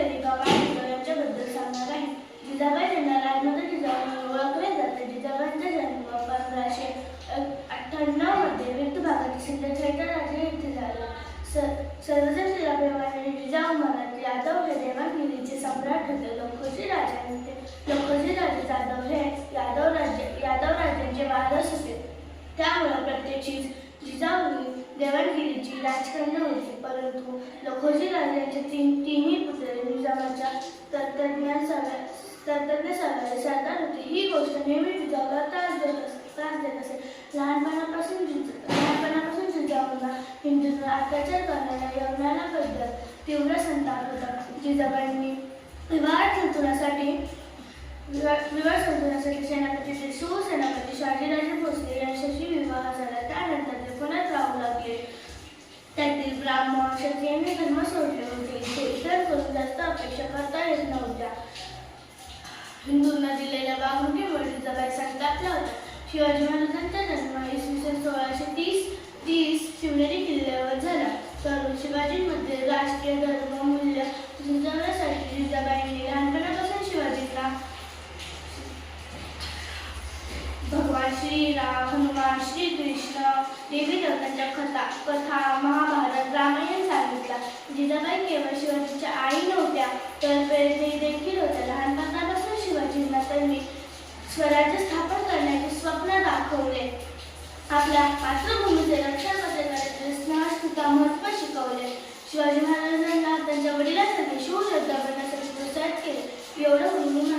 यांच्याबद्दल सांगणार आहे? जिजाबाई यांना राजमाता जिजाऊ म्हणून ओळखले जाते. जिजाबाईंचा जन्म पंधराशे अठ्ठ्याण्णवमध्ये विरुद्ध भागातील सिंदखेड राज्य येथे झाला. स- सर्वजण तिला प्रेमाने जिजाऊ म्हणत यादव हे देवाणगिरीचे सम्राट होते. लखोजी राजांचे लखोजी राजे जाधव हे यादव राज्य यादव राज्यांचे वारस होते. त्यामुळे प्रत्येकीच जिजाऊनी देवाणगिरीची राजकन्या होती. परंतु लखोजी राजांचे तीन तीन तंत्रज्ञ सगळ्या सरदार होते ही गोष्ट नेहमी जिजाऊला त्रास देत असे त्रास देत असे. लहानपणापासून लहानपणापासून जिजाऊला हिंदूंवर अत्याचार करणाऱ्या यवनाला तीव्र संताप होता. जिजाबाईंनी विवाह संतुलासाठी विवाह विवाह संतुलासाठी सेनापती श्री सुसेनापती शहाजीराजे भोसले यांच्याशी विवाह झाला. त्यानंतर ते पुण्यात राहू लागले. त्यातील ब्राह्मण क्षत्रियांनी धर्म सोडले होते. ते इतर करून जास्त अपेक्षा हिंदूंना दिलेल्या वागणुकीमुळे जिजाबाई संतापल्या होत्या शिवाजी महाराजांचा जन्म इसवी सन सोळाशे तीस तीस शिवनेरी किल्ल्यावर झाला. तर शिवाजींमध्ये राष्ट्रीय धर्म मूल्य रुजवण्यासाठी जिजाबाईंनी लहानपणापासून शिवाजींना भगवान श्रीराम हनुमान श्रीकृष्ण देवी देवतांच्या कथा कथा महाभारत रामायण संस्थानातर्फे स्वराज्य स्थापन करण्याचे स्वप्न दाखवले. आपल्या पार्श्वभूमीचे रक्षण कसे करायचे स्नेहस्थिता महत्त्व शिकवले. शिवाजी महाराजांना त्यांच्या वडिलांसाठी शिवश्रद्धा करण्यासाठी प्रोत्साहित केले. एवढं म्हणून